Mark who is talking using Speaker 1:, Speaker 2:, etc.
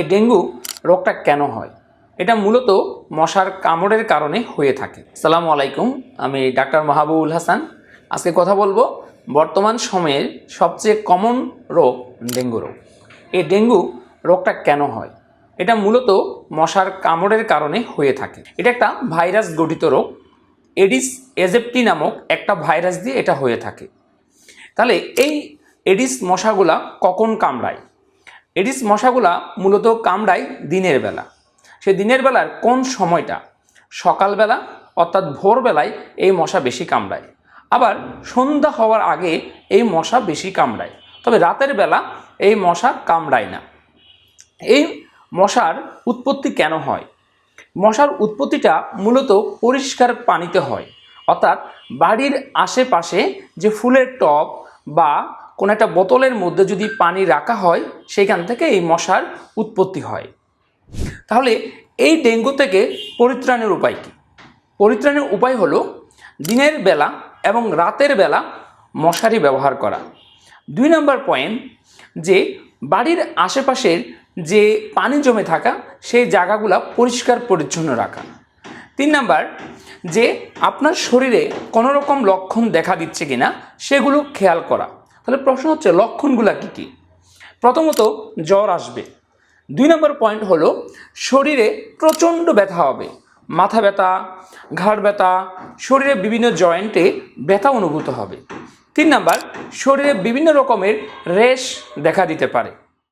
Speaker 1: এই ডেঙ্গু রোগটা কেন হয়? এটা মূলত মশার কামড়ের কারণে হয়ে থাকে। সালামু আলাইকুম, আমি ডাক্তার মাহবুবুল হাসান। আজকে কথা বলব বর্তমান সময়ের সবচেয়ে কমন রোগ, ডেঙ্গু রোগ। এই ডেঙ্গু রোগটা কেন হয়? এটা মূলত মশার কামড়ের কারণে হয়ে থাকে। এটা একটা ভাইরাস গঠিত রোগ। এডিস এজেপ্টি নামক একটা ভাইরাস দিয়ে এটা হয়ে থাকে। তাহলে এই এডিস মশাগুলা কখন কামড়ায়? এডিস মশাগুলা মূলত কামড়ায় দিনের বেলা। সে দিনের বেলার কোন সময়টা? সকালবেলা, অর্থাৎ ভোরবেলায় এই মশা বেশি কামড়ায়। আবার সন্ধ্যা হওয়ার আগে এই মশা বেশি কামড়ায়। তবে রাতের বেলা এই মশা কামড়ায় না। এই মশার উৎপত্তি কেন হয়? মশার উৎপত্তিটা মূলত পরিষ্কার পানিতে হয়। অর্থাৎ বাড়ির আশেপাশে যে ফুলের টব বা কোনো একটা বোতলের মধ্যে যদি পানি রাখা হয় সেখান থেকে এই মশার উৎপত্তি হয়। তাহলে এই ডেঙ্গু থেকে পরিত্রাণের উপায় কী? পরিত্রাণের উপায় হলো দিনের বেলা এবং রাতের বেলা মশারি ব্যবহার করা। দুই নম্বর পয়েন্ট যে বাড়ির আশেপাশের যে পানি জমে থাকা, সেই জায়গাগুলো পরিষ্কার পরিচ্ছন্ন রাখা। তিন নাম্বার, যে আপনার শরীরে কোনো রকম লক্ষণ দেখা দিচ্ছে কিনা, সেগুলো খেয়াল করা। তাহলে প্রশ্ন হচ্ছে, লক্ষণগুলো কী কী? প্রথমত, জ্বর আসবে। দুই নম্বর পয়েন্ট হলো, শরীরে প্রচণ্ড ব্যথা হবে। মাথা ব্যথা, ঘাড় ব্যথা, শরীরে বিভিন্ন জয়েন্টে ব্যথা অনুভূত হবে। তিন নাম্বার, শরীরে বিভিন্ন রকমের রেশ দেখা দিতে পারে।